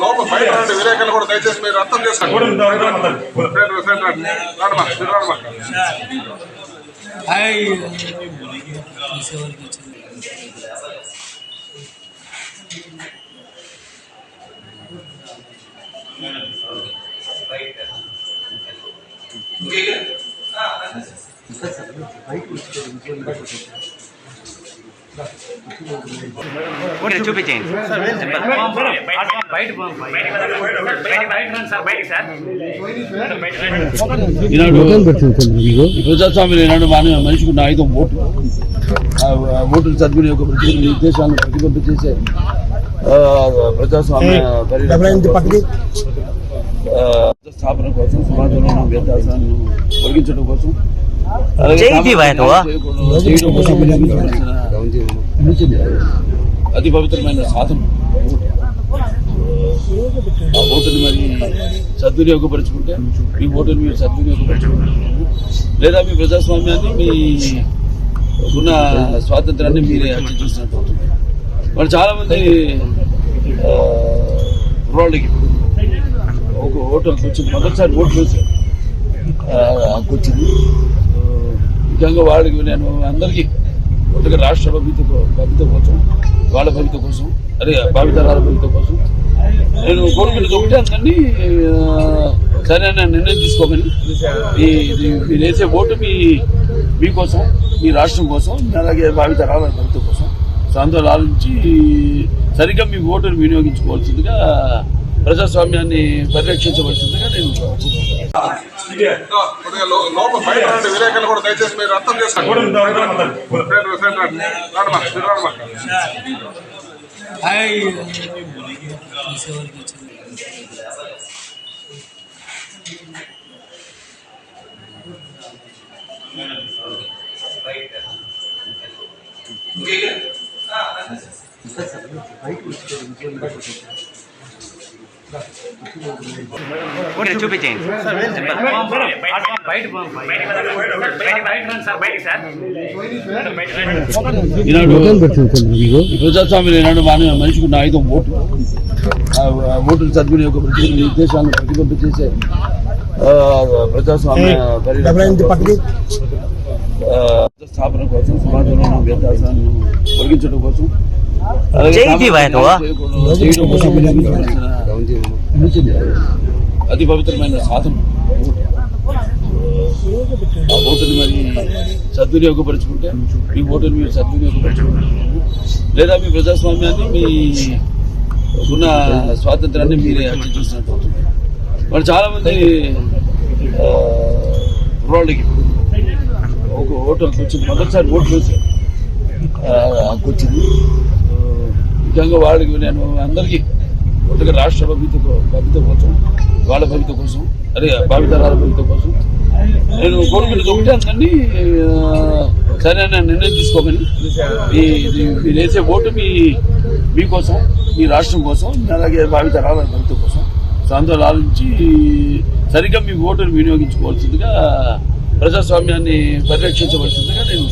లోపల బయట విలేకరులు కూడా దయచేసి మీరు అర్థం చేసుకోండి. రండి, రండి, రండి. రాడమ్మా, మీరు రాడమ్మా. ఓకే చూపించేయండి ఈనాడు ఈ ప్రజాస్వామ్యం ఈనాడు మన మనిషికి ఉన్న ఆయుధం ఓటు ఆ ఆ ఓటును సద్వినియోగపరిచి నిర్దేశాలను ప్రతిబద్ధ చేసే ఆ, ప్రజాస్వామ్య పరిరక్షణ ఆ, స్థాపన కోసం సమాజంలో ఉన్న వ్యత్యాసాలను తొలగించడం కోసం అలాగే అతి పవిత్రమైన సాధనం. ఆ ఓటుని మరి సద్వినియోగపరుచుకుంటే మీ ఓటుని మీరు సద్వినియోగపరుచుకుంటే లేదా మీ ప్రజాస్వామ్యాన్ని మీ ఉన్న స్వాతంత్రాన్ని మీరే హత్య చేసినట్టు అవుతుంది. మరి చాలా మంది ఆ, కుర్రాళ్ళకి ఒక ఓటర్కి వచ్చింది మొదటిసారి హక్కు వచ్చింది ఆ, ముఖ్యంగా వాళ్ళకి నేను అందరికీ కొద్దిగా రాష్ట్ర భవిత భవిత కోసం వాళ్ళ భవిత కోసం అదే భావితరాల భవిత కోసం. నేను కోరుకునేది ఒకటే అందరినీ సరైన నిర్ణయం తీసుకోమని ఈ మీరు వేసే ఓటు మీ మీకోసం మీ రాష్ట్రం కోసం అలాగే భావితరాల భవిత కోసం. సో అందువల్ల ఆలోచించి సరిగ్గా మీ ఓటును వినియోగించుకోవాల్సిందిగా ప్రజాస్వామ్యాన్ని పరిరక్షించవలసిందిగా నేను కొద్దిగా లో- లోపల బయట చూపించేయండి ప్రజాస్వామ్యం ఈనాడు మన మనిషికి ఉన్న ఆయుధం ఓటు ఆ ఆ ఓటును సద్వినియోగపరిచి నిర్దేశాలను ప్రతిబద్ధ చేసే ప్రజాస్వామ్య స్థాపన కోసం సమాజంలో వ్యత్యాసాలను తొలగించడం కోసం జై దివాయ్ నువ్వు. అతి పవిత్రమైన సాధన. ఆ ఓటుని మరి సద్వినియోగపరుచుకుంటే మీ ఓటుని మీరు సద్వినియోగపరుచుకుంటే లేదా మీ ప్రజాస్వామ్యాన్ని మీ ఉన్న స్వాతంత్రాన్ని మీరే హత్య చేసినట్టు అవుతుంది. మరి చాలామంది రోడ్డుకి కుర్రాళ్ళకి ఒక ఓటు వచ్చింది. మొదటిసారి ఓట్లు వేసారు వచ్చింది. ముఖ్యంగా వాళ్ళకి నేను అందరికీ కొద్దిగా రాష్ట్ర భవిత భవిత కోసం వాళ్ళ భవిత కోసం అదే భావితరాల భవిత కోసం. నేను గవర్నమెంట్ ఒకటే అందరినీ ఆ, సరైన నిర్ణయం తీసుకోమని ఈ మీరు వేసే ఓటు మీ మీకోసం మీ రాష్ట్రం కోసం అలాగే భావితరాల భవిత కోసం. సో అందువల్ల ఆలోచించి సరిగ్గా మీ ఓటును వినియోగించుకోవాల్సిందిగా ప్రజాస్వామ్యాన్ని పరిరక్షించవలసిందిగా నేను